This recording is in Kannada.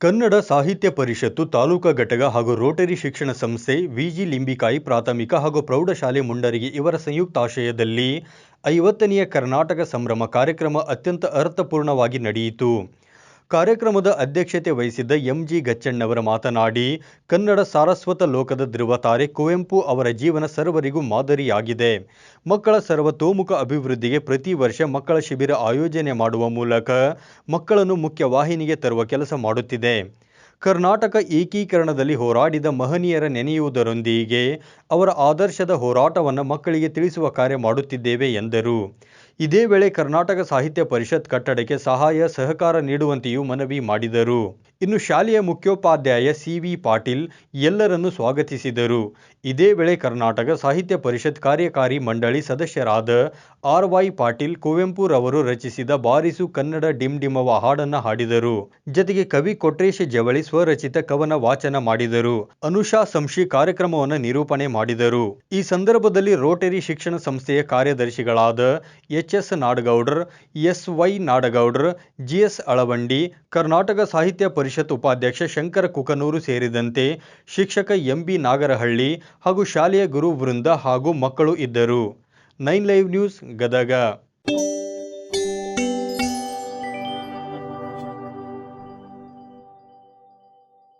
ಕನ್ನಡ ಸಾಹಿತ್ಯ ಪರಿಷತ್ತು ತಾಲೂಕಾ ಘಟಕ ಹಾಗೂ ರೋಟರಿ ಶಿಕ್ಷಣ ಸಂಸ್ಥೆ ವಿಜಿ ಲಿಂಬಿಕಾಯಿ ಪ್ರಾಥಮಿಕ ಹಾಗೂ ಪ್ರೌಢಶಾಲೆ ಮುಂಡರಿಗೆ ಇವರ ಸಂಯುಕ್ತಾಶ್ರಯದಲ್ಲಿ ಐವತ್ತನೆಯ ಕರ್ನಾಟಕ ಸಂಭ್ರಮ ಕಾರ್ಯಕ್ರಮ ಅತ್ಯಂತ ಅರ್ಥಪೂರ್ಣವಾಗಿ ನಡೆಯಿತು. ಕಾರ್ಯಕ್ರಮದ ಅಧ್ಯಕ್ಷತೆ ವಹಿಸಿದ್ದ ಎಂಜಿ ಗಚ್ಚಣ್ಣವರ ಮಾತನಾಡಿ, ಕನ್ನಡ ಸಾರಸ್ವತ ಲೋಕದ ಧ್ರುವತಾರೆ ಕುವೆಂಪು ಅವರ ಜೀವನ ಸರ್ವರಿಗೂ ಮಾದರಿಯಾಗಿದೆ. ಮಕ್ಕಳ ಸರ್ವತೋಮುಖ ಅಭಿವೃದ್ಧಿಗೆ ಪ್ರತಿ ವರ್ಷ ಮಕ್ಕಳ ಶಿಬಿರ ಆಯೋಜನೆ ಮಾಡುವ ಮೂಲಕ ಮಕ್ಕಳನ್ನು ಮುಖ್ಯವಾಹಿನಿಗೆ ತರುವ ಕೆಲಸ ಮಾಡುತ್ತಿದೆ. ಕರ್ನಾಟಕ ಏಕೀಕರಣದಲ್ಲಿ ಹೋರಾಡಿದ ಮಹನೀಯರ ನೆನೆಯುವುದರೊಂದಿಗೆ ಅವರ ಆದರ್ಶದ ಹೋರಾಟವನ್ನು ಮಕ್ಕಳಿಗೆ ತಿಳಿಸುವ ಕಾರ್ಯ ಮಾಡುತ್ತಿದ್ದೇವೆ ಎಂದರು. ಇದೇ ವೇಳೆ ಕರ್ನಾಟಕ ಸಾಹಿತ್ಯ ಪರಿಷತ್ ಕಟ್ಟಡಕ್ಕೆ ಸಹಾಯ ಸಹಕಾರ ನೀಡುವಂತೆಯೂ ಮನವಿ ಮಾಡಿದರು. ಇನ್ನು ಶಾಲೆಯ ಮುಖ್ಯೋಪಾಧ್ಯಾಯ ಸಿವಿ ಪಾಟೀಲ್ ಎಲ್ಲರನ್ನು ಸ್ವಾಗತಿಸಿದರು. ಇದೇ ವೇಳೆ ಕರ್ನಾಟಕ ಸಾಹಿತ್ಯ ಪರಿಷತ್ ಕಾರ್ಯಕಾರಿ ಮಂಡಳಿ ಸದಸ್ಯರಾದ ಆರ್ ವೈ ಪಾಟೀಲ್ ಕುವೆಂಪುರವರು ರಚಿಸಿದ ಬಾರಿಸು ಕನ್ನಡ ಡಿಮ್ ಡಿಮವ ಹಾಡನ್ನ ಹಾಡಿದರು. ಜತೆಗೆ ಕವಿ ಕೊಟ್ರೇಶ ಜವಳಿ ಸ್ವರಚಿತ ಕವನ ವಾಚನ ಮಾಡಿದರು. ಅನುಷಾ ಸಂಶಿ ಕಾರ್ಯಕ್ರಮವನ್ನು ನಿರೂಪಣೆ ಮಾಡಿದರು. ಈ ಸಂದರ್ಭದಲ್ಲಿ ರೋಟರಿ ಶಿಕ್ಷಣ ಸಂಸ್ಥೆಯ ಕಾರ್ಯದರ್ಶಿಗಳಾದ H. S Nadagoudar, S Y Nadagoudar GS Alavandi, Karnataka Sahitya Parishat ಉಪಾಧ್ಯಕ್ಷ ಶಂಕರ ಕುಕನೂರು ಸೇರಿದಂತೆ ಶಿಕ್ಷಕ ಎಂಬಿ ನಾಗರಹಳ್ಳಿ ಹಾಗೂ ಶಾಲೆಯ ಗುರು ವೃಂದ ಹಾಗೂ ಮಕ್ಕಳು ಇದ್ದರು. Nine live news Gadag.